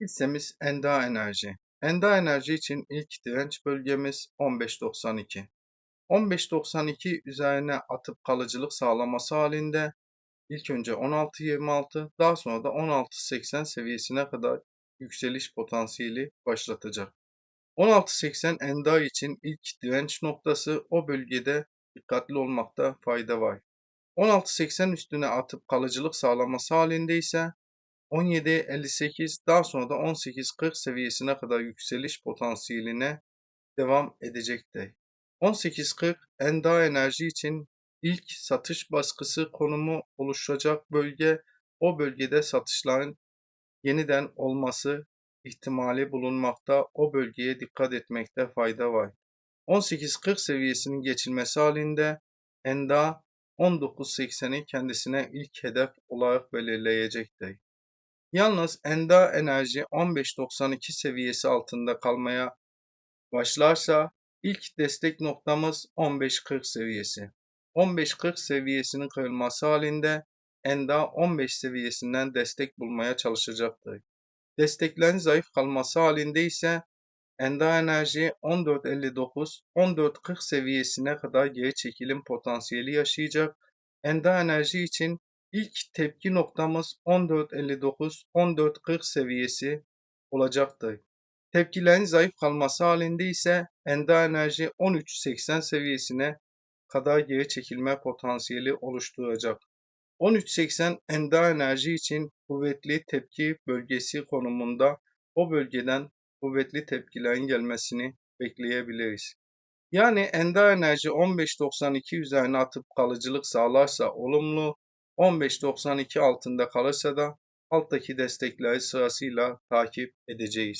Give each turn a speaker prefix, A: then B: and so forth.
A: Hissemiz Enda Enerji. Enda Enerji için ilk direnç bölgemiz 15.92. 15.92 üzerine atıp kalıcılık sağlaması halinde ilk önce 16.26 daha sonra da 16.80 seviyesine kadar yükseliş potansiyeli başlatacak. 16.80 Enda için ilk direnç noktası o bölgede dikkatli olmakta fayda var. 16.80 üstüne atıp kalıcılık sağlaması halinde ise 17.58 daha sonra da 18.40 seviyesine kadar yükseliş potansiyeline devam edecektir. 18.40 Enda Enerji için ilk satış baskısı konumu oluşacak bölge o bölgede satışların yeniden olması ihtimali bulunmakta. O bölgeye dikkat etmekte fayda var. 18.40 seviyesinin geçilmesi halinde Enda 19.80'i kendisine ilk hedef olarak belirleyecektir. Yalnız Enda Enerji 15.92 seviyesi altında kalmaya başlarsa ilk destek noktamız 15.40 seviyesi. 15.40 seviyesinin kırılması halinde Enda 15 seviyesinden destek bulmaya çalışacaktır. Desteklerin zayıf kalması halinde ise Enda Enerji 14.59, 14.40 seviyesine kadar geri çekilim potansiyeli yaşayacak. Enda Enerji için ilk tepki noktamız 14.59, 14.40 seviyesi olacaktır. Tepkilerin zayıf kalması halinde ise Enda Enerji 13.80 seviyesine kadar geri çekilme potansiyeli oluşturacak. 13.80 Enda Enerji için kuvvetli tepki bölgesi konumunda o bölgeden kuvvetli tepkilerin gelmesini bekleyebiliriz. Yani Enda Enerji 15.92 üzerine atıp kalıcılık sağlarsa olumlu, 15.92 altında kalırsa da alttaki destekleri sırasıyla takip edeceğiz.